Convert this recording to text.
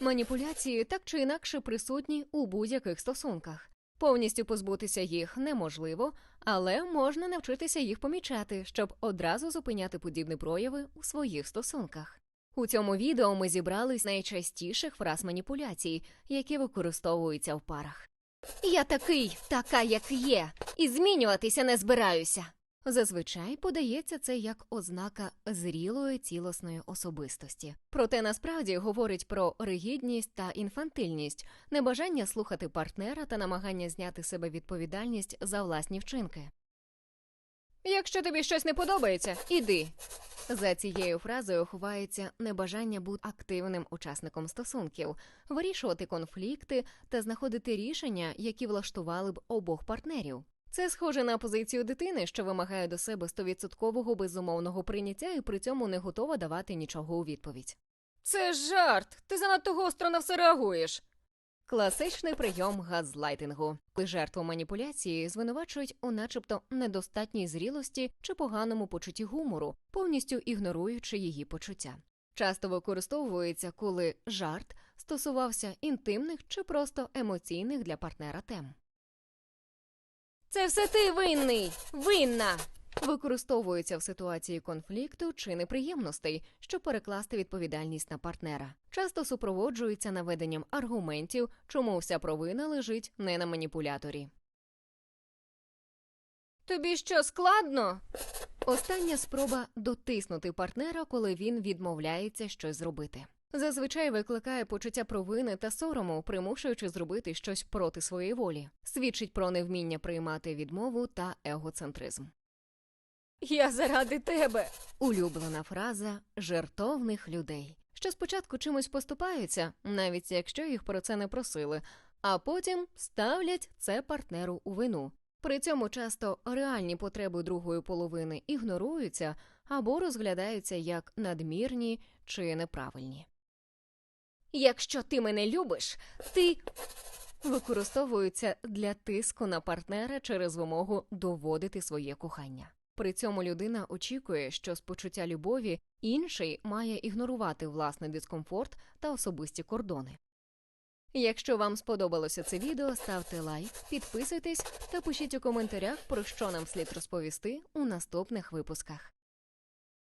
Маніпуляції так чи інакше присутні у будь-яких стосунках. Повністю позбутися їх неможливо, але можна навчитися їх помічати, щоб одразу зупиняти подібні прояви у своїх стосунках. У цьому відео ми зібрали з найчастіших фраз маніпуляцій, які використовуються в парах. Я такий, така, як є, і змінюватися не збираюся. Зазвичай подається це як ознака зрілої цілісної особистості. Проте насправді говорить про ригідність та інфантильність, небажання слухати партнера та намагання зняти себе відповідальність за власні вчинки. Якщо тобі щось не подобається, іди. За цією фразою ховається небажання бути активним учасником стосунків, вирішувати конфлікти та знаходити рішення, які влаштували б обох партнерів. Це схоже на позицію дитини, що вимагає до себе стовідсоткового безумовного прийняття і при цьому не готова давати нічого у відповідь. Це жарт. Ти занадто гостро на все реагуєш. Класичний прийом газлайтингу, коли жертву маніпуляції звинувачують у начебто недостатній зрілості чи поганому почутті гумору, повністю ігноруючи її почуття. Часто використовується, коли жарт стосувався інтимних чи просто емоційних для партнера тем. Це все ти винний, винна. Використовується в ситуації конфлікту чи неприємностей, щоб перекласти відповідальність на партнера. Часто супроводжується наведенням аргументів, чому вся провина лежить не на маніпуляторі. Тобі що складно? Остання спроба дотиснути партнера, коли він відмовляється щось зробити. Зазвичай викликає почуття провини та сорому, примушуючи зробити щось проти своєї волі, свідчить про невміння приймати відмову та егоцентризм. Я заради тебе. Улюблена фраза жертовних людей, що спочатку чимось поступаються, навіть якщо їх про це не просили, а потім ставлять це партнеру у вину. При цьому часто реальні потреби другої половини ігноруються або розглядаються як надмірні чи неправильні. Якщо ти мене любиш, ти використовуються для тиску на партнера через вимогу доводити своє кохання. При цьому людина очікує, що з почуття любові інший має ігнорувати власний дискомфорт та особисті кордони. Якщо вам сподобалося це відео, ставте лайк, підписуйтесь та пишіть у коментарях, про що нам слід розповісти у наступних випусках.